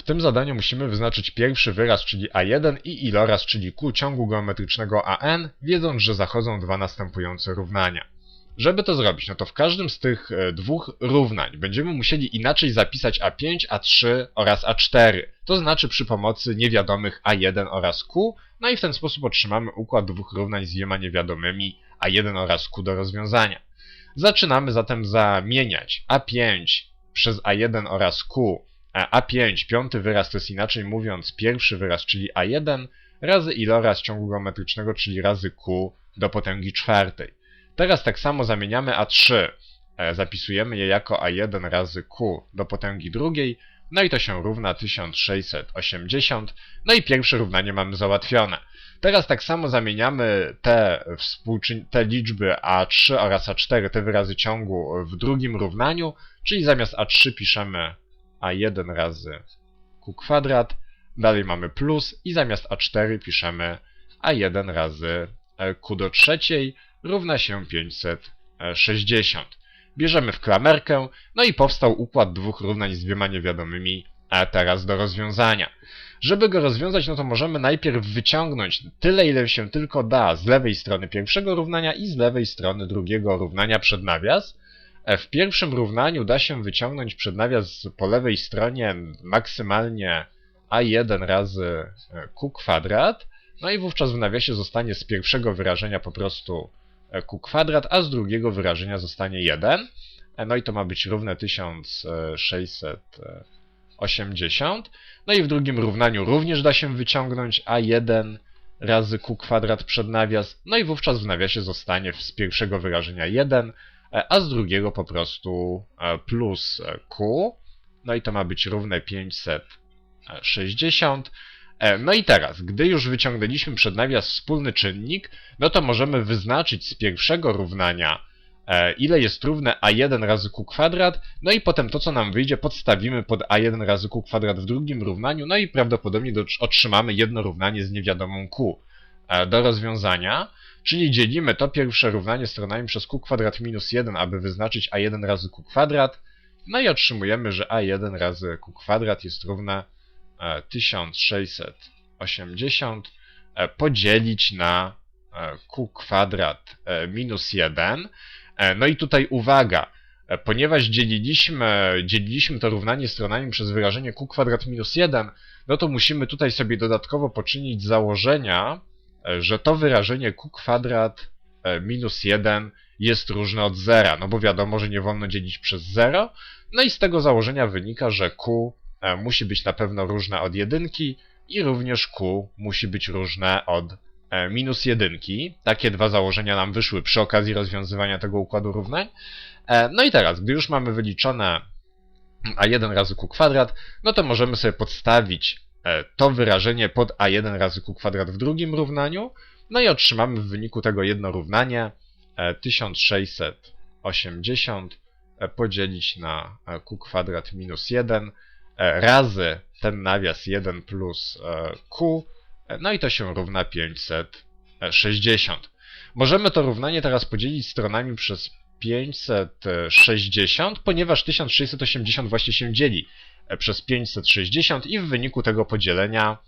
W tym zadaniu musimy wyznaczyć pierwszy wyraz, czyli a1 i iloraz, czyli q ciągu geometrycznego an, wiedząc, że zachodzą dwa następujące równania. Żeby to zrobić, no to w każdym z tych e, dwóch równań będziemy musieli inaczej zapisać a5, a3 oraz a4, to znaczy przy pomocy niewiadomych a1 oraz q, no i w ten sposób otrzymamy układ dwóch równań z dwiema niewiadomymi a1 oraz q do rozwiązania. Zaczynamy zatem zamieniać a5 przez a1 oraz q, a5, piąty wyraz to jest inaczej mówiąc pierwszy wyraz, czyli a1, razy iloraz ciągu geometrycznego, czyli razy q do potęgi czwartej. Teraz tak samo zamieniamy A3. E, Zapisujemy je jako A1 razy Q do potęgi drugiej, no i to się równa 1680. No i pierwsze równanie mamy załatwione. Teraz tak samo zamieniamy te, te liczby A3 oraz A4, te wyrazy ciągu w drugim równaniu, czyli zamiast A3 piszemy A1 razy Q kwadrat, dalej mamy plus i zamiast A4 piszemy A1 razy Q do trzeciej, równa się 560. Bierzemy w klamerkę, no i powstał układ dwóch równań z dwiema niewiadomymi, a teraz do rozwiązania. Żeby go rozwiązać, no to możemy najpierw wyciągnąć tyle, ile się tylko da z lewej strony pierwszego równania i z lewej strony drugiego równania przed nawias. E, W pierwszym równaniu da się wyciągnąć przed nawias po lewej stronie maksymalnie a1 razy e, q kwadrat, no i wówczas w nawiasie zostanie z pierwszego wyrażenia po prostu e, q kwadrat, a z drugiego wyrażenia zostanie 1. E, No i to ma być równe 1680. No i w drugim równaniu również da się wyciągnąć a1 razy q kwadrat przed nawias. No i wówczas w nawiasie zostanie z pierwszego wyrażenia 1, e, a z drugiego po prostu e, plus e, q. No i to ma być równe 560. E, No i teraz, gdy już wyciągnęliśmy przed nawias wspólny czynnik, no to możemy wyznaczyć z pierwszego równania, e, ile jest równe a1 razy q kwadrat, no i potem to, co nam wyjdzie, podstawimy pod a1 razy q kwadrat w drugim równaniu, no i prawdopodobnie do, otrzymamy jedno równanie z niewiadomą q e, do rozwiązania, czyli dzielimy to pierwsze równanie stronami przez q kwadrat minus 1, aby wyznaczyć a1 razy q kwadrat, no i otrzymujemy, że a1 razy q kwadrat jest równe e, 1680 e, podzielić na e, q kwadrat e, minus 1. E, No i tutaj uwaga, e, ponieważ dzieliliśmy, dzieliliśmy to równanie stronami przez wyrażenie q kwadrat minus 1, no to musimy tutaj sobie dodatkowo poczynić założenia, e, że to wyrażenie q kwadrat e, minus 1 jest różne od zera, no bo wiadomo, że nie wolno dzielić przez 0. No i z tego założenia wynika, że q e, musi być na pewno różne od jedynki i również q musi być różne od e, minus jedynki. Takie dwa założenia nam wyszły przy okazji rozwiązywania tego układu równań. E, No i teraz, gdy już mamy wyliczone a1 razy q kwadrat, no to możemy sobie podstawić e, to wyrażenie pod a1 razy q kwadrat w drugim równaniu, no i otrzymamy w wyniku tego jedno równanie e, 1680 e, podzielić na e, q kwadrat minus 1 e, razy ten nawias 1 plus e, q, e, no i to się równa 560. Możemy to równanie teraz podzielić stronami przez 560, ponieważ 1680 właśnie się dzieli e, przez 560 i w wyniku tego podzielenia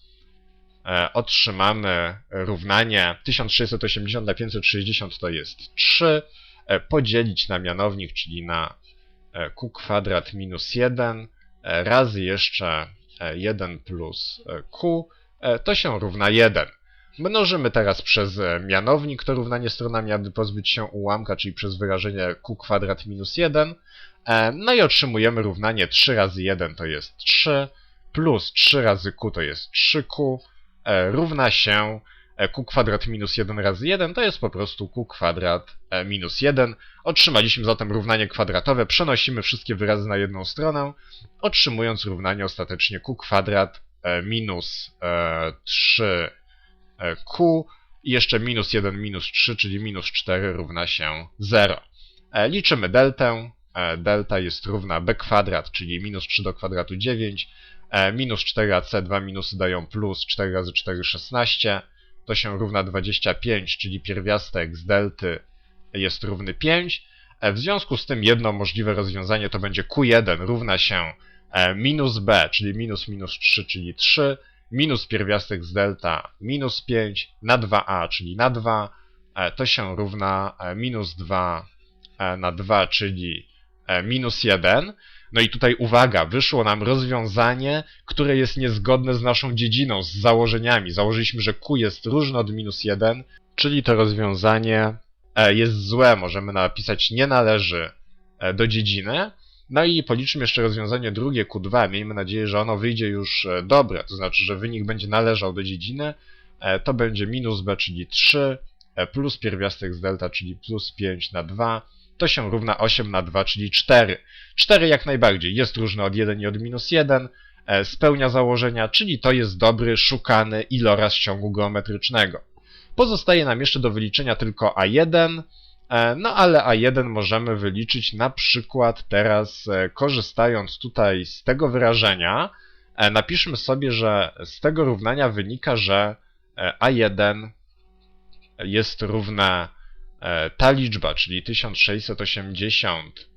e, otrzymamy równanie 1680 na 560 to jest 3, e, podzielić na mianownik, czyli na e, q kwadrat minus 1 e, razy jeszcze e, 1 plus e, q, e, to się równa 1. Mnożymy teraz przez e, mianownik to równanie stronami, aby pozbyć się ułamka, czyli przez wyrażenie q kwadrat minus 1. E, No i otrzymujemy równanie 3 razy 1 to jest 3, plus 3 razy q to jest 3q, e, równa się e, q kwadrat minus 1 razy 1 to jest po prostu q kwadrat minus 1. Otrzymaliśmy zatem równanie kwadratowe, przenosimy wszystkie wyrazy na jedną stronę, otrzymując równanie ostatecznie q kwadrat minus e, 3 e, q i jeszcze minus 1 minus 3, czyli minus 4 równa się 0. E, Liczymy deltę. E, Delta jest równa b kwadrat, czyli minus 3 do kwadratu 9. E, Minus 4ac, dwa minusy dają plus 4 razy 4, 16. To się równa 25, czyli pierwiastek z delty jest równy 5. E, W związku z tym jedno możliwe rozwiązanie to będzie q1 równa się minus b, czyli minus minus 3, czyli 3, minus pierwiastek z delta minus 5 na 2a, czyli na 2, e, to się równa minus 2 e, na 2, czyli minus 1. No i tutaj uwaga, wyszło nam rozwiązanie, które jest niezgodne z naszą dziedziną, z założeniami. Założyliśmy, że q jest różne od minus 1, czyli to rozwiązanie e, jest złe. Możemy napisać nie należy e, do dziedziny. No i policzmy jeszcze rozwiązanie drugie Q2. Miejmy nadzieję, że ono wyjdzie już e, dobre, to znaczy, że wynik będzie należał do dziedziny. E, To będzie minus b, czyli 3, e, plus pierwiastek z delta, czyli plus 5 na 2. To się równa 8 na 2, czyli 4. 4 jak najbardziej jest różne od 1 i od minus 1, e, spełnia założenia, czyli to jest dobry, szukany iloraz ciągu geometrycznego. Pozostaje nam jeszcze do wyliczenia tylko A1, e, no ale A1 możemy wyliczyć na przykład teraz e, korzystając tutaj z tego wyrażenia, napiszmy sobie, że z tego równania wynika, że e, A1 jest równe ta liczba, czyli 1680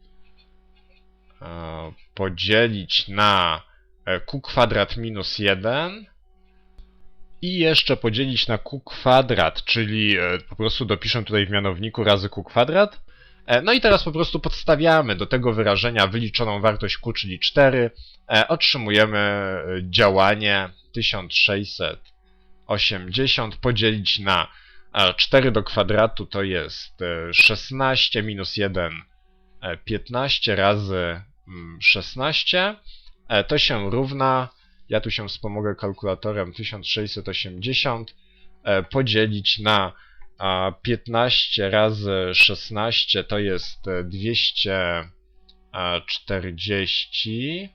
e, podzielić na e, q kwadrat minus 1 i jeszcze podzielić na q kwadrat, czyli e, po prostu dopiszę tutaj w mianowniku razy q kwadrat. E, No i teraz po prostu podstawiamy do tego wyrażenia wyliczoną wartość q, czyli 4. E, Otrzymujemy e, działanie 1680 podzielić na e, 4 do kwadratu to jest e, 16 minus 1 e, 15 razy mm, 16. E, To się równa, ja tu się wspomogę kalkulatorem, 1680 e, podzielić na a 15 razy 16 to jest e, 240,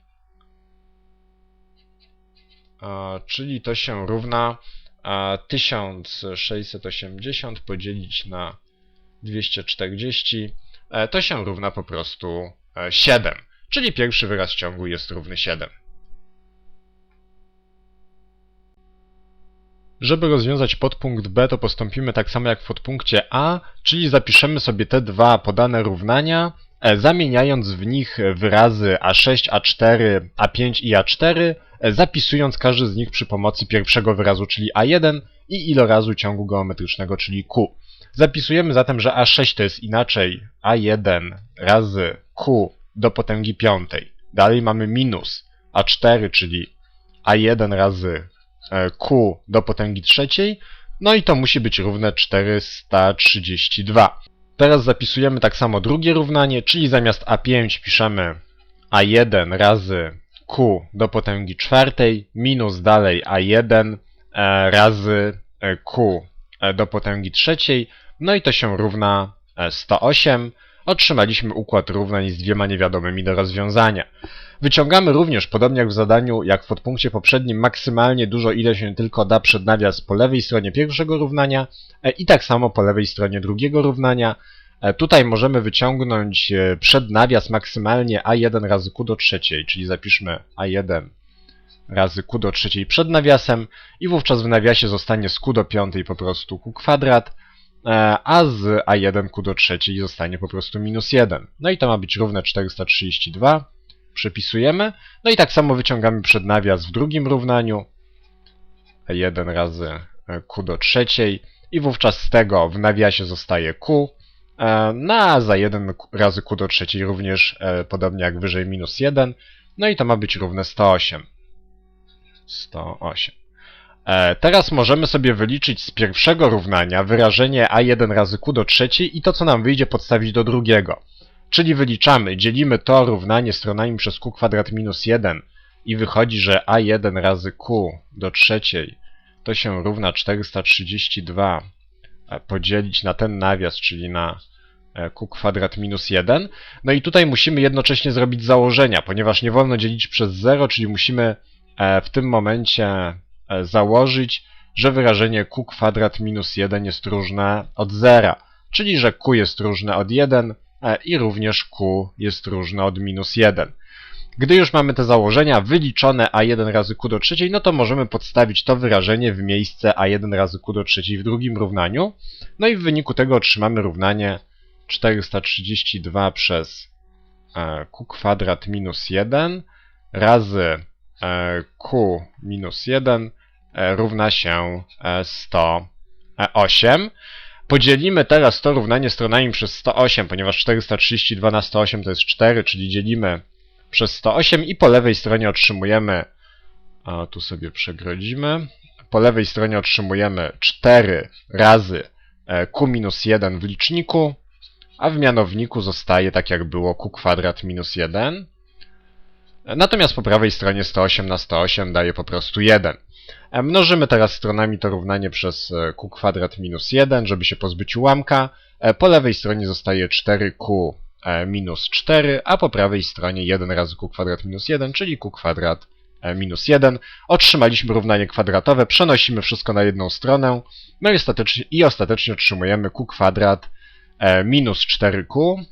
a, czyli to się równa a, 1680 podzielić na 240, e, to się równa po prostu e, 7, czyli pierwszy wyraz ciągu jest równy 7. Żeby rozwiązać podpunkt B, to postąpimy tak samo jak w podpunkcie A, czyli zapiszemy sobie te dwa podane równania, e, zamieniając w nich wyrazy A6, A4, A5 i A4, e, zapisując każdy z nich przy pomocy pierwszego wyrazu, czyli A1 i ilorazu ciągu geometrycznego, czyli Q. Zapisujemy zatem, że A6 to jest inaczej A1 razy Q do potęgi piątej. Dalej mamy minus A4, czyli A1 razy e, Q do potęgi trzeciej, no i to musi być równe 432. Teraz zapisujemy tak samo drugie równanie, czyli zamiast A5 piszemy A1 razy Q do potęgi czwartej minus dalej A1 e, razy e, Q e, do potęgi trzeciej, no i to się równa e, 108. Otrzymaliśmy układ równań z dwiema niewiadomymi do rozwiązania. Wyciągamy również, podobnie jak w zadaniu, jak w podpunkcie poprzednim, maksymalnie dużo, ile się tylko da przed nawias po lewej stronie pierwszego równania e, i tak samo po lewej stronie drugiego równania. E, Tutaj możemy wyciągnąć e, przed nawias maksymalnie a1 razy q do trzeciej, czyli zapiszmy a1 razy q do trzeciej przed nawiasem i wówczas w nawiasie zostanie z q do piątej po prostu q kwadrat, a z a1 q do trzeciej zostanie po prostu minus 1. No i to ma być równe 432. Przepisujemy. No i tak samo wyciągamy przed nawias w drugim równaniu. 1 razy e, q do trzeciej i wówczas z tego w nawiasie zostaje q. e, No a za 1 razy q do trzeciej również e, podobnie jak wyżej minus 1. No i to ma być równe 108. 108. E, Teraz możemy sobie wyliczyć z pierwszego równania wyrażenie a1 razy q do trzeciej i to co nam wyjdzie podstawić do drugiego. Czyli wyliczamy, dzielimy to równanie stronami przez q kwadrat minus 1 i wychodzi, że a1 razy q do trzeciej to się równa 432 e, podzielić na ten nawias, czyli na e, q kwadrat minus 1. No i tutaj musimy jednocześnie zrobić założenia, ponieważ nie wolno dzielić przez 0, czyli musimy e, w tym momencie założyć, że wyrażenie q kwadrat minus 1 jest różne od 0, czyli że q jest różne od 1 e, i również q jest różne od minus 1. Gdy już mamy te założenia wyliczone a1 razy q do trzeciej, no to możemy podstawić to wyrażenie w miejsce a1 razy q do trzeciej w drugim równaniu. No i w wyniku tego otrzymamy równanie 432 przez e, q kwadrat minus 1 razy e, q minus 1 e, równa się e, 108. Podzielimy teraz to równanie stronami przez 108, ponieważ 432 na 108 to jest 4, czyli dzielimy przez 108 i po lewej stronie otrzymujemy, a tu sobie przegrodzimy, po lewej stronie otrzymujemy 4 razy e, q minus 1 w liczniku, a w mianowniku zostaje tak jak było q kwadrat minus 1. Natomiast po prawej stronie 108 na 108 daje po prostu 1. E, Mnożymy teraz stronami to równanie przez e, q kwadrat minus 1, żeby się pozbyć ułamka. E, Po lewej stronie zostaje 4q e, minus 4, a po prawej stronie 1 razy q kwadrat minus 1, czyli q kwadrat e, minus 1. Otrzymaliśmy równanie kwadratowe, przenosimy wszystko na jedną stronę, no i ostatecznie, i ostatecznie otrzymujemy q kwadrat e, minus 4q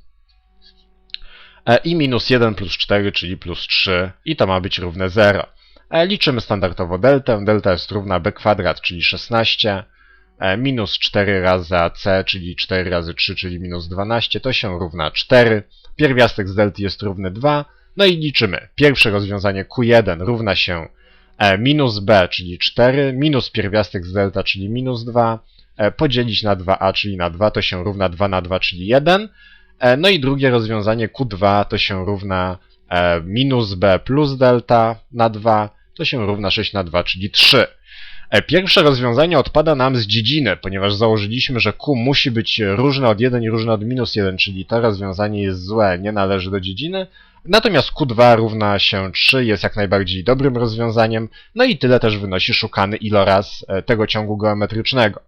e, i minus 1 plus 4, czyli plus 3 i to ma być równe 0. E, Liczymy standardowo deltę. Delta jest równa b kwadrat, czyli 16, e, minus 4 razy ac, czyli 4 razy 3, czyli minus 12, to się równa 4. Pierwiastek z delty jest równy 2. No i liczymy. Pierwsze rozwiązanie q1 równa się e, minus b, czyli 4, minus pierwiastek z delta, czyli minus 2, e, podzielić na 2a, czyli na 2, to się równa 2 na 2, czyli 1. E, No i drugie rozwiązanie q2 to się równa minus b plus delta na 2, to się równa 6 na 2, czyli 3. E, Pierwsze rozwiązanie odpada nam z dziedziny, ponieważ założyliśmy, że q musi być różne od 1 i różne od minus 1, czyli to rozwiązanie jest złe, nie należy do dziedziny. Natomiast q2 równa się 3 jest jak najbardziej dobrym rozwiązaniem, no i tyle też wynosi szukany iloraz e, tego ciągu geometrycznego.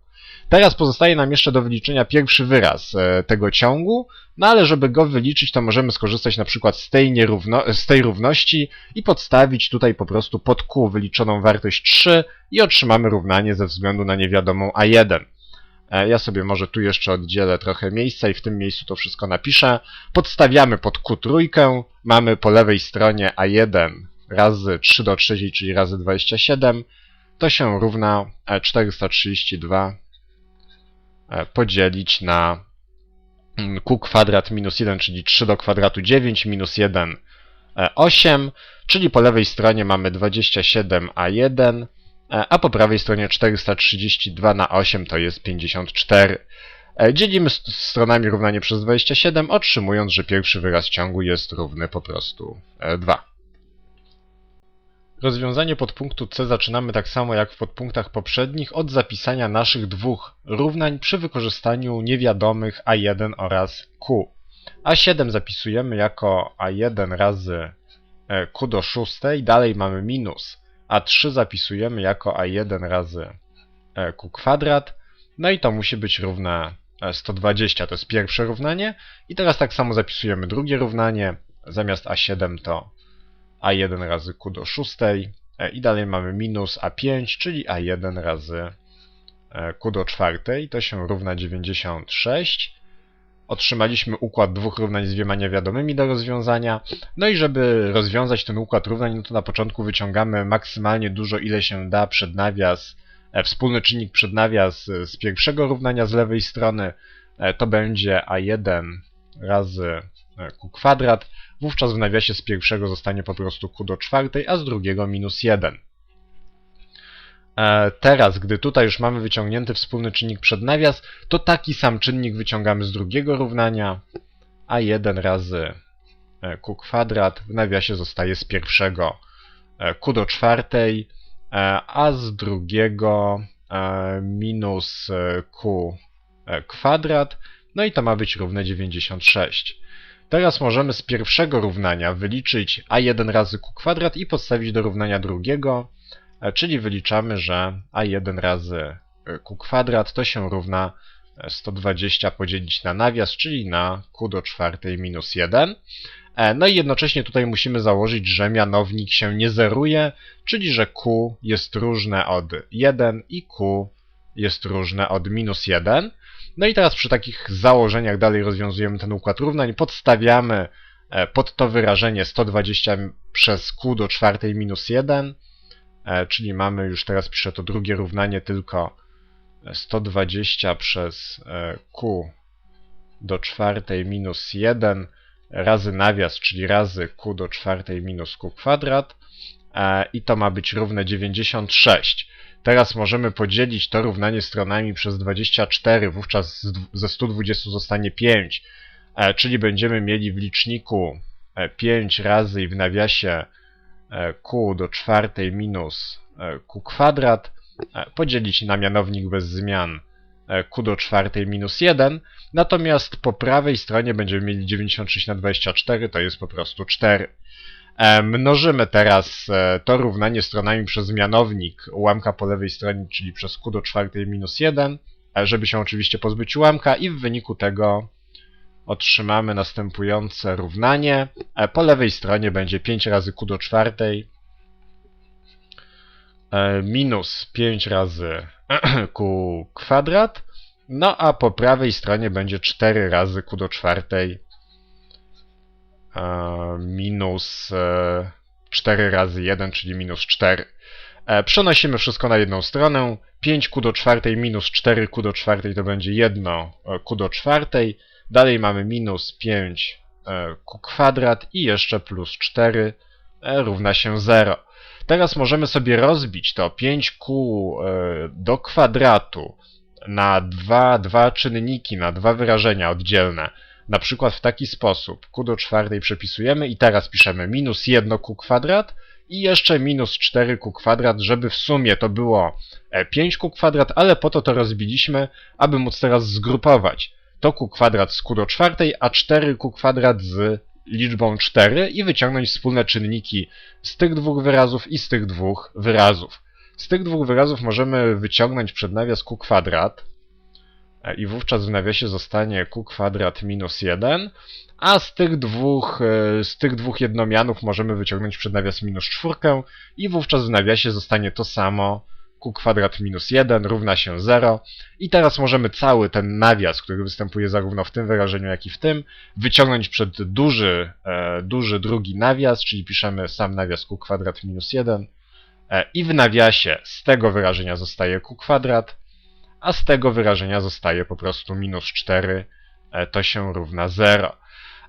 Teraz pozostaje nam jeszcze do wyliczenia pierwszy wyraz e, tego ciągu, no ale żeby go wyliczyć, to możemy skorzystać na przykład z tej, nierówno, z tej równości i podstawić tutaj po prostu pod q wyliczoną wartość 3 i otrzymamy równanie ze względu na niewiadomą a1. E, Ja sobie może tu jeszcze oddzielę trochę miejsca i w tym miejscu to wszystko napiszę. Podstawiamy pod q trójkę, mamy po lewej stronie a1 razy 3 do 3, czyli razy 27, to się równa e, 432 e, podzielić na mm, q kwadrat minus 1, czyli 3 do kwadratu 9, minus 1, e, 8, czyli po lewej stronie mamy 27a1, e, a po prawej stronie 432 na 8 to jest 54. E, Dzielimy st- stronami równanie przez 27, otrzymując, że pierwszy wyraz ciągu jest równy po prostu e, 2. Rozwiązanie podpunktu C zaczynamy tak samo jak w podpunktach poprzednich od zapisania naszych dwóch równań przy wykorzystaniu niewiadomych A1 oraz Q. A7 zapisujemy jako A1 razy e, Q do szóstej, dalej mamy minus. A3 zapisujemy jako A1 razy e, Q kwadrat, no i to musi być równe e, 120, to jest pierwsze równanie. I teraz tak samo zapisujemy drugie równanie, zamiast A7 to a1 razy q do szóstej e, i dalej mamy minus a5, czyli a1 razy e, q do czwartej, to się równa 96. Otrzymaliśmy układ dwóch równań z dwiema niewiadomymi do rozwiązania. No i żeby rozwiązać ten układ równań, no to na początku wyciągamy maksymalnie dużo, ile się da przed nawias, e, wspólny czynnik przed nawias e, z pierwszego równania z lewej strony, e, to będzie a1 razy e, q kwadrat, wówczas w nawiasie z pierwszego zostanie po prostu q do czwartej, a z drugiego minus 1. E, Teraz, gdy tutaj już mamy wyciągnięty wspólny czynnik przed nawias, to taki sam czynnik wyciągamy z drugiego równania, a 1 razy e, q kwadrat w nawiasie zostaje z pierwszego e, q do czwartej, e, a z drugiego e, minus e, q e, kwadrat, no i to ma być równe 96. Teraz możemy z pierwszego równania wyliczyć a1 razy q kwadrat i podstawić do równania drugiego, e, czyli wyliczamy, że a1 razy e, q kwadrat to się równa e, 120 podzielić na nawias, czyli na q do czwartej minus 1. E, No i jednocześnie tutaj musimy założyć, że mianownik się nie zeruje, czyli że q jest różne od 1 i q jest różne od minus 1. No i teraz przy takich założeniach dalej rozwiązujemy ten układ równań, podstawiamy e, pod to wyrażenie 120 przez q do czwartej minus 1, e, czyli mamy już teraz piszę to drugie równanie tylko 120 przez e, q do czwartej minus 1 razy nawias, czyli razy q do czwartej minus q kwadrat. I to ma być równe 96. Teraz możemy podzielić to równanie stronami przez 24, wówczas ze 120 zostanie 5, e, czyli będziemy mieli w liczniku e, 5 razy i w nawiasie e, q do czwartej minus e, q kwadrat, e, podzielić na mianownik bez zmian e, q do czwartej minus 1, natomiast po prawej stronie będziemy mieli 96 na 24, to jest po prostu 4. E, Mnożymy teraz e, to równanie stronami przez mianownik ułamka po lewej stronie, czyli przez q do czwartej minus 1, e, żeby się oczywiście pozbyć ułamka i w wyniku tego otrzymamy następujące równanie. Po lewej stronie będzie 5 razy q do czwartej minus 5 razy q kwadrat, no a po prawej stronie będzie 4 razy q do czwartej minus e, 4 razy 1, czyli minus 4. E, Przenosimy wszystko na jedną stronę. 5q do czwartej minus 4q do czwartej to będzie 1 q do czwartej. Dalej mamy minus 5 e, q kwadrat i jeszcze plus 4 e, równa się 0. Teraz możemy sobie rozbić to 5q e, do kwadratu na dwa, dwa czynniki, na dwa wyrażenia oddzielne. Na przykład w taki sposób. q do czwartej przepisujemy i teraz piszemy minus 1q kwadrat i jeszcze minus 4q kwadrat, żeby w sumie to było e, 5q kwadrat, ale po to to rozbiliśmy, aby móc teraz zgrupować to q kwadrat z q do czwartej, a 4q kwadrat z liczbą 4 i wyciągnąć wspólne czynniki z tych dwóch wyrazów i z tych dwóch wyrazów. Z tych dwóch wyrazów możemy wyciągnąć przed nawias q kwadrat e, i wówczas w nawiasie zostanie q kwadrat minus 1, a z tych dwóch, e, z tych dwóch jednomianów możemy wyciągnąć przed nawias minus 4 i wówczas w nawiasie zostanie to samo. Q kwadrat minus 1 równa się 0. I teraz możemy cały ten nawias, który występuje zarówno w tym wyrażeniu, jak i w tym, wyciągnąć przed duży, e, duży drugi nawias, czyli piszemy sam nawias q kwadrat minus 1 e, i w nawiasie z tego wyrażenia zostaje q kwadrat, a z tego wyrażenia zostaje po prostu minus 4, e, to się równa 0.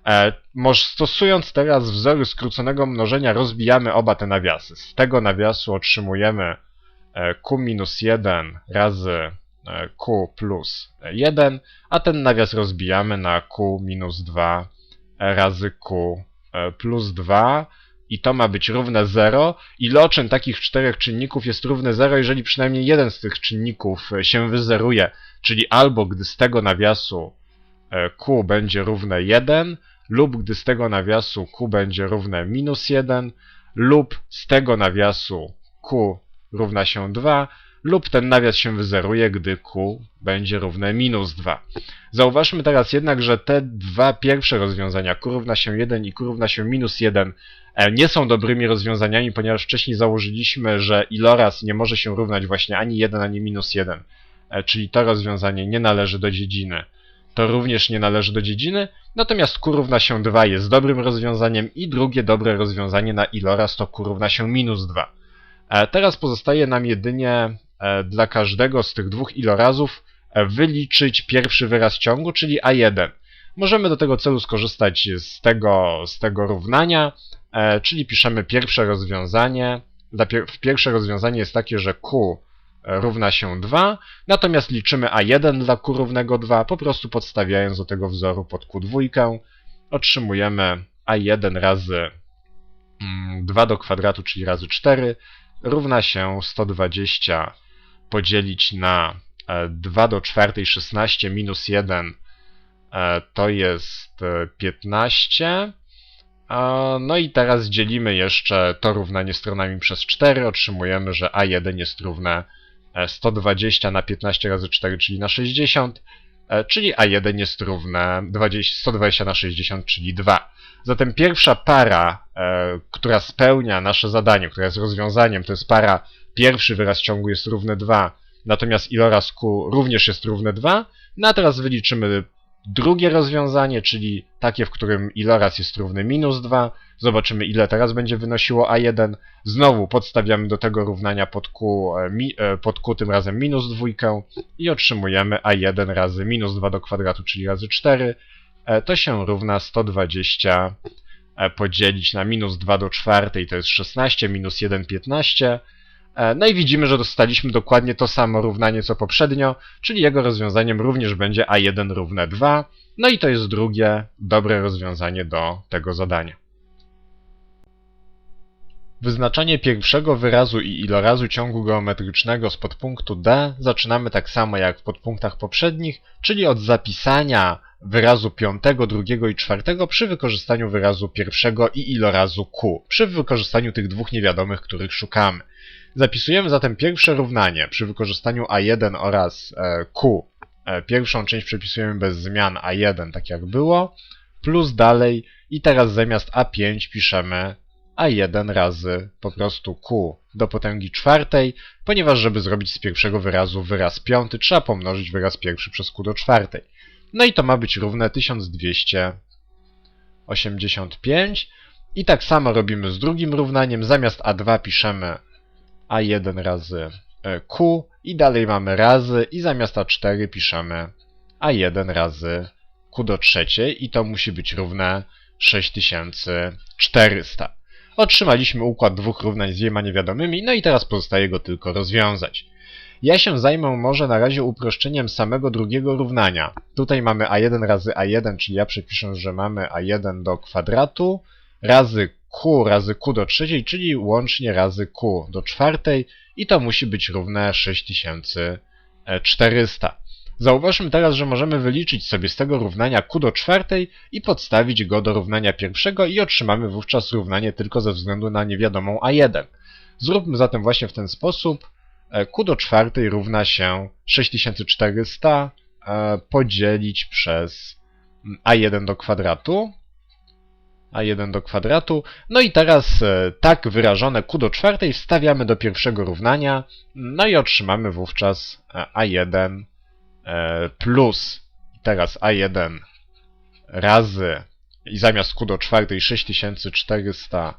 E, stosując teraz wzory skróconego mnożenia, rozbijamy oba te nawiasy. Z tego nawiasu otrzymujemy e, q minus 1 razy q plus 1, a ten nawias rozbijamy na q minus 2 razy q plus 2 i to ma być równe 0. Iloczyn takich czterech czynników jest równy 0, jeżeli przynajmniej jeden z tych czynników e, się wyzeruje, czyli albo gdy z tego nawiasu e, q będzie równe 1, lub gdy z tego nawiasu q będzie równe minus 1, lub z tego nawiasu q równa się 2, lub ten nawias się wyzeruje, gdy q będzie równe minus 2. Zauważmy teraz jednak, że te dwa pierwsze rozwiązania, q równa się 1 i q równa się minus 1, e, nie są dobrymi rozwiązaniami, ponieważ wcześniej założyliśmy, że iloraz nie może się równać właśnie ani 1, ani minus 1, e, czyli to rozwiązanie nie należy do dziedziny. To również nie należy do dziedziny, natomiast q równa się 2 jest dobrym rozwiązaniem i drugie dobre rozwiązanie na iloraz to q równa się minus 2. E, Teraz pozostaje nam jedynie e, dla każdego z tych dwóch ilorazów e, wyliczyć pierwszy wyraz ciągu, czyli a1. Możemy do tego celu skorzystać z tego, z tego równania, e, czyli piszemy pierwsze rozwiązanie. Pierwsze rozwiązanie jest takie, że q e, równa się 2, natomiast liczymy a1 dla q równego 2, po prostu podstawiając do tego wzoru pod q2, otrzymujemy a1 razy mm, 2 do kwadratu, czyli razy 4, równa się 120 podzielić na e, 2 do czwartej 16 minus 1 e, to jest e, 15. E, No i teraz dzielimy jeszcze to równanie stronami przez 4. Otrzymujemy, że a1 jest równe e, 120 na 15 razy 4, czyli na 60, e, czyli a1 jest równe 20, 120 na 60, czyli 2. Zatem pierwsza para, e, która spełnia nasze zadanie, która jest rozwiązaniem, to jest para pierwszy wyraz ciągu jest równy 2, natomiast iloraz q również jest równy 2. No a teraz wyliczymy drugie rozwiązanie, czyli takie, w którym iloraz jest równy minus 2. Zobaczymy, ile teraz będzie wynosiło a1. Znowu podstawiamy do tego równania pod q, e, e, pod q tym razem minus 2 i otrzymujemy a1 razy minus 2 do kwadratu, czyli razy 4. e, to się równa 120 e, podzielić na minus 2 do czwartej, to jest 16, minus 1, 15. E, No i widzimy, że dostaliśmy dokładnie to samo równanie co poprzednio, czyli jego rozwiązaniem również będzie a1 równe 2. No i to jest drugie dobre rozwiązanie do tego zadania. Wyznaczanie pierwszego wyrazu i ilorazu ciągu geometrycznego z podpunktu D zaczynamy tak samo jak w podpunktach poprzednich, czyli od zapisania wyrazu piątego, drugiego i czwartego przy wykorzystaniu wyrazu pierwszego i ilorazu Q, przy wykorzystaniu tych dwóch niewiadomych, których szukamy. Zapisujemy zatem pierwsze równanie przy wykorzystaniu A1 oraz e, Q. E, Pierwszą część przepisujemy bez zmian A1, tak jak było, plus dalej i teraz zamiast A5 piszemy A1 razy po prostu Q do potęgi czwartej, ponieważ żeby zrobić z pierwszego wyrazu wyraz piąty, trzeba pomnożyć wyraz pierwszy przez Q do czwartej. No i to ma być równe 1285. I tak samo robimy z drugim równaniem. Zamiast A2 piszemy A1 razy e, Q i dalej mamy razy i zamiast A4 piszemy A1 razy Q do trzeciej i to musi być równe 6400. Otrzymaliśmy układ dwóch równań z dwiema niewiadomymi, no i teraz pozostaje go tylko rozwiązać. Ja się zajmę może na razie uproszczeniem samego drugiego równania. Tutaj mamy a1 razy a1, czyli ja przepiszę, że mamy a1 do kwadratu razy q razy q do trzeciej, czyli łącznie razy q do czwartej i to musi być równe 6400. Zauważmy teraz, że możemy wyliczyć sobie z tego równania q do czwartej i podstawić go do równania pierwszego i otrzymamy wówczas równanie tylko ze względu na niewiadomą a1. Zróbmy zatem właśnie w ten sposób. E, q do czwartej równa się 6400 e, podzielić przez mm, a1 do kwadratu. a1 do kwadratu. No i teraz e, tak wyrażone q do czwartej wstawiamy do pierwszego równania. No i otrzymamy wówczas e, a1 e, plus teraz a1 razy i zamiast q do czwartej 6400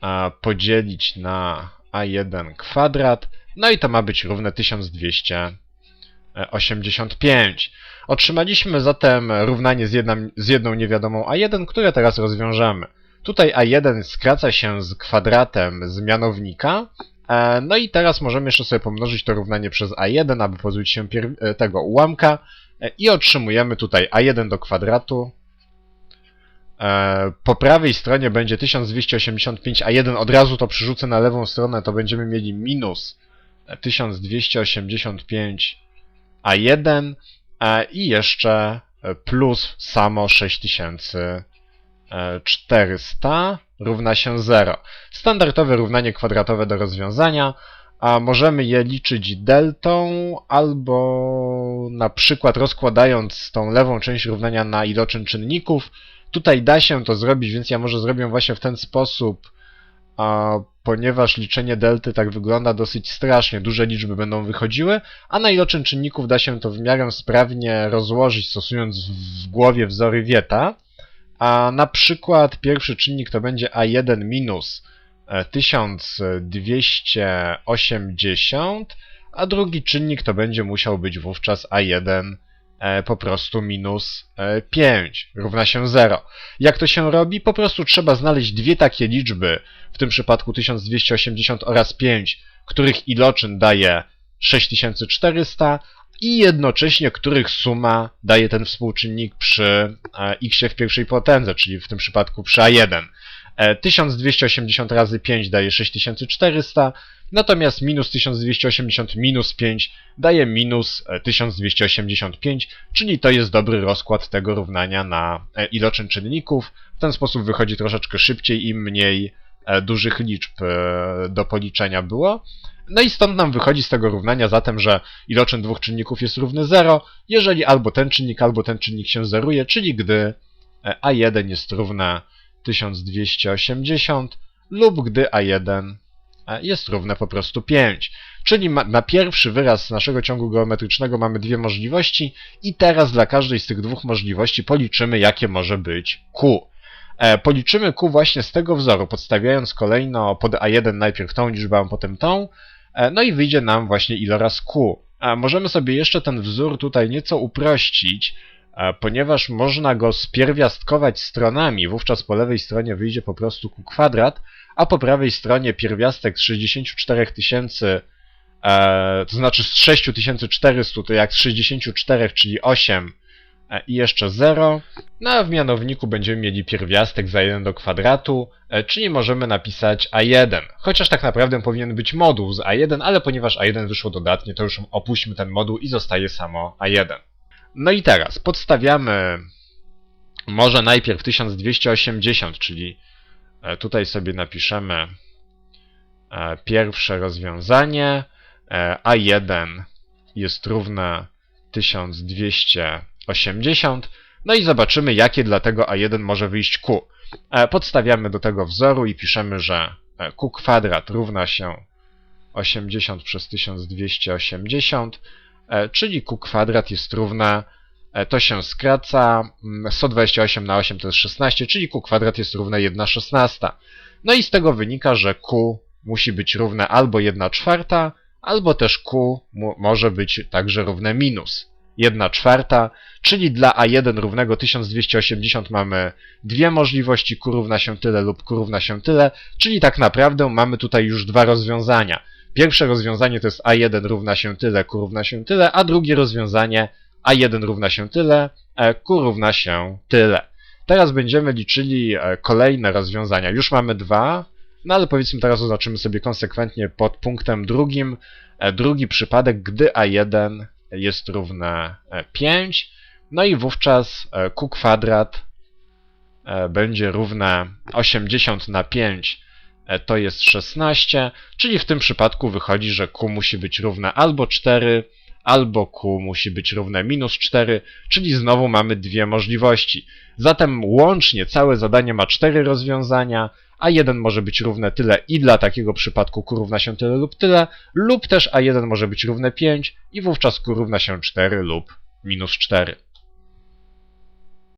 a, podzielić na a1 kwadrat, no i to ma być równe 1285. Otrzymaliśmy zatem równanie z, jedna, z jedną niewiadomą a1, które teraz rozwiążemy. Tutaj a1 skraca się z kwadratem z mianownika, e, no i teraz możemy jeszcze sobie pomnożyć to równanie przez a1, aby pozbyć się e, tego ułamka e, i otrzymujemy tutaj a1 do kwadratu Po prawej stronie będzie 1285, a 1 od razu to przerzucę na lewą stronę, to będziemy mieli minus 1285 a 1 i jeszcze plus samo 6400 równa się 0. Standardowe równanie kwadratowe do rozwiązania, a możemy je liczyć deltą albo na przykład rozkładając tą lewą część równania na iloczyn czynników, Tutaj da się to zrobić, więc ja może zrobię właśnie w ten sposób, a, ponieważ liczenie delty tak wygląda dosyć strasznie, duże liczby będą wychodziły, a na iloczyn czynników da się to w miarę sprawnie rozłożyć, stosując w głowie wzory Wieta. A na przykład pierwszy czynnik to będzie a1 minus 1280, a drugi czynnik to będzie musiał być wówczas a1 e, po prostu minus e, 5 równa się 0. Jak to się robi? Po prostu trzeba znaleźć dwie takie liczby, w tym przypadku 1280 oraz 5, których iloczyn daje 6400 i jednocześnie których suma daje ten współczynnik przy e, x w pierwszej potędze, czyli w tym przypadku przy a1. E, 1280 razy 5 daje 6400, natomiast minus 1280 minus 5 daje minus e, 1285, czyli to jest dobry rozkład tego równania na e, iloczyn czynników. W ten sposób wychodzi troszeczkę szybciej i mniej e, dużych liczb e, do policzenia było. No i stąd nam wychodzi z tego równania zatem, że iloczyn dwóch czynników jest równy 0, jeżeli albo ten czynnik, albo ten czynnik się zeruje, czyli gdy e, a1 jest równe 1280 lub gdy a1 e, jest równe po prostu 5. Czyli na pierwszy wyraz naszego ciągu geometrycznego mamy dwie możliwości i teraz dla każdej z tych dwóch możliwości policzymy, jakie może być q. E, policzymy q właśnie z tego wzoru, podstawiając kolejno pod a1 najpierw tą liczbę, a potem tą, e, no i wyjdzie nam właśnie iloraz q. E, możemy sobie jeszcze ten wzór tutaj nieco uprościć, ponieważ można go spierwiastkować stronami, wówczas po lewej stronie wyjdzie po prostu q kwadrat, a po prawej stronie pierwiastek z 64 tysięcy, e, to znaczy z 6400 to jak z 64, czyli 8 e, i jeszcze 0. No a w mianowniku będziemy mieli pierwiastek za 1 do kwadratu, e, czyli możemy napisać A1. Chociaż tak naprawdę powinien być moduł z A1, ale ponieważ A1 wyszło dodatnie, to już opuśćmy ten moduł i zostaje samo A1. No i teraz podstawiamy może najpierw 1280, czyli tutaj sobie napiszemy e, pierwsze rozwiązanie. E, A1 jest równe 1280. No i zobaczymy, jakie dla tego A1 może wyjść Q. E, Podstawiamy do tego wzoru i piszemy, że e, Q kwadrat równa się 80 przez 1280, e, czyli Q kwadrat jest równe, e, to się skraca, mm, 128 na 8 to jest 16, czyli Q kwadrat jest równe 1 szesnasta. No i z tego wynika, że Q musi być równe albo 1 czwarta, albo też Q może być także równe minus 1 czwarta, czyli dla A1 równego 1280 mamy dwie możliwości, Q równa się tyle lub Q równa się tyle, czyli tak naprawdę mamy tutaj już dwa rozwiązania. Pierwsze rozwiązanie to jest A1 równa się tyle, Q równa się tyle, a drugie rozwiązanie A1 równa się tyle, e, Q równa się tyle. Teraz będziemy liczyli e, kolejne rozwiązania. Już mamy dwa, no ale powiedzmy teraz oznaczymy sobie konsekwentnie pod punktem drugim e, drugi przypadek, gdy A1 jest równe e, 5, no i wówczas Q kwadrat będzie równe 80 na 5 e, to jest 16, czyli w tym przypadku wychodzi, że Q musi być równe albo 4, albo Q musi być równe minus 4, czyli znowu mamy dwie możliwości. Zatem łącznie całe zadanie ma 4 rozwiązania, a 1 może być równe tyle i dla takiego przypadku Q równa się tyle lub tyle, lub też A1 może być równe 5 i wówczas Q równa się 4 lub minus 4.